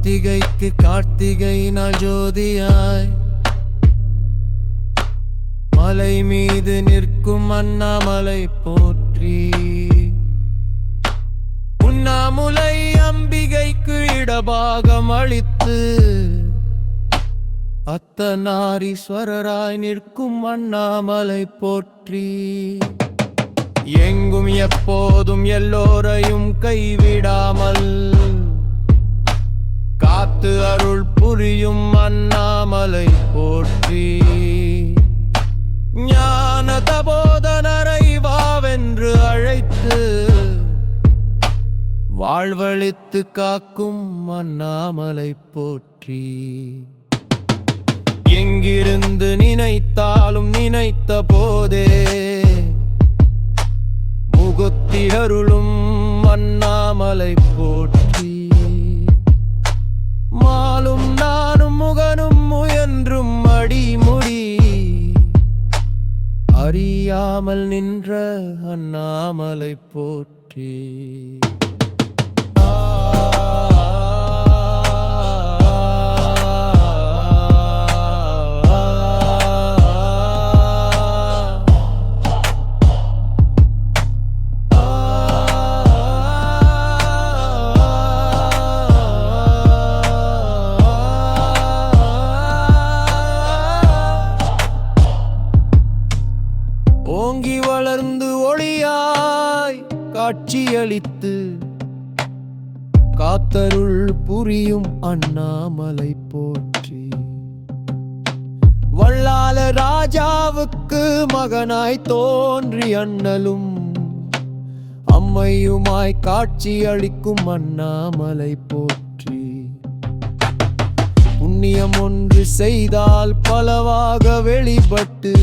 கார்த்திகைக்கு கார்த்திகை நாள் ஜோதியாய். மலை மீது நிற்கும் அண்ணாமலை போற்றி. உண்ணாமுலை அம்பிகைக்கு இடபாகம் அளித்து. அத்தனாரீஸ்வரராய் நிற்கும் அண்ணாமலை போற்றி. எங்கும் எப்போதும் எல்லோரையும் கைவிடாமல் புரியும் அண்ணாமலை போற்றி. ஞான தபோதனரை வாவென்று அழைத்து வாழ்வழித்து காக்கும் அண்ணாமலை போற்றி. எங்கிருந்து நினைத்தாலும் நினைத்த போதே முகுத்தி அருளும் அண்ணாமலை அறியாமல் நின்ற அண்ணாமலை போற்றி. ஓங்கி ஒளியாய் காட்சியளித்து காத்தருள் புரியும் அண்ணாமலை போற்றி. வள்ளால ராஜாவுக்கு மகனாய் தோன்றி அண்ணலும் அம்மையுமாய் காட்சி அளிக்கும் அண்ணாமலை போற்றி. புண்ணியம் ஒன்று செய்தால் பலவாக வெளிப்பட்டு